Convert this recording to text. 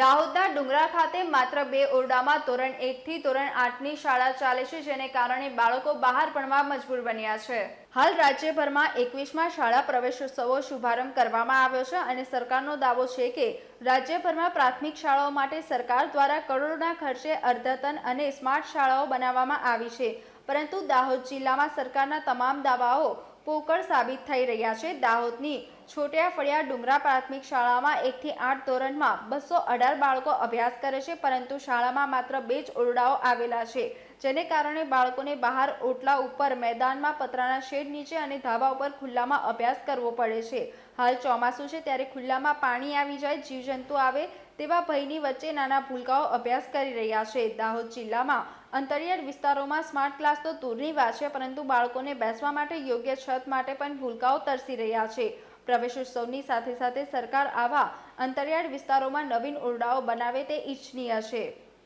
દાહોદના ડુંગરા ખાતે માત્ર બે ઓરડામાં ધોરણ એકથી ધોરણ આઠની શાળા ચાલે છે, જેને કારણે બાળકો બહાર ભણવા મજબૂર બન્યા છે. હાલ રાજ્યભરમાં એકવીસમાં શાળા પ્રવેશોત્સવો શુભારંભ કરવામાં આવ્યો છે અને સરકારનો દાવો છે કે, રાજ્યભરમાં પ્રાથમિક શાળાઓ માટે સરકાર દ્વારા કરોડોના ખર્ચે અર્ધતન અને સ્માર્ટ શાળાઓ બનાવવામાં આવી છે. પરંતુ દાહોદ જિલ્લામાં સરકારના તમામ દાવાઓ પોકળ સાબિત થઈ રહ્યા છે. દાહોદની છોટ્યા ફળિયા ડુંગરા પ્રાથમિક શાળામાં એકથી આઠ ધોરણમાં બસો અઢાર બાળકો અભ્યાસ કરે છે, પરંતુ શાળામાં માત્ર બે જ ઓરડાઓ આવેલા છે, જેને કારણે બાળકોને બહાર ઓટલા ઉપર, મેદાનમાં પતરાના શેડ નીચે અને ધાબા ઉપર ખુલ્લામાં અભ્યાસ કરવો પડે છે. હાલ ચોમાસું છે ત્યારે ખુલ્લામાં પાણી આવી જાય, જીવજંતુ આવે તેવા ભયની વચ્ચે નાના ભૂલકાઓ અભ્યાસ કરી રહ્યા છે. દાહોદ જિલ્લામાં અંતરિયાળ વિસ્તારોમાં સ્માર્ટ ક્લાસ તો દૂરની વાત છે, પરંતુ બાળકોને બેસવા માટે યોગ્ય છત માટે પણ ભૂલકાઓ તરસી રહ્યા છે. પ્રવેશોત્સવની સાથે સાથે સરકાર આવા અંતરિયાળ વિસ્તારોમાં નવીન ઓરડાઓ બનાવે તે ઇચ્છનીય છે.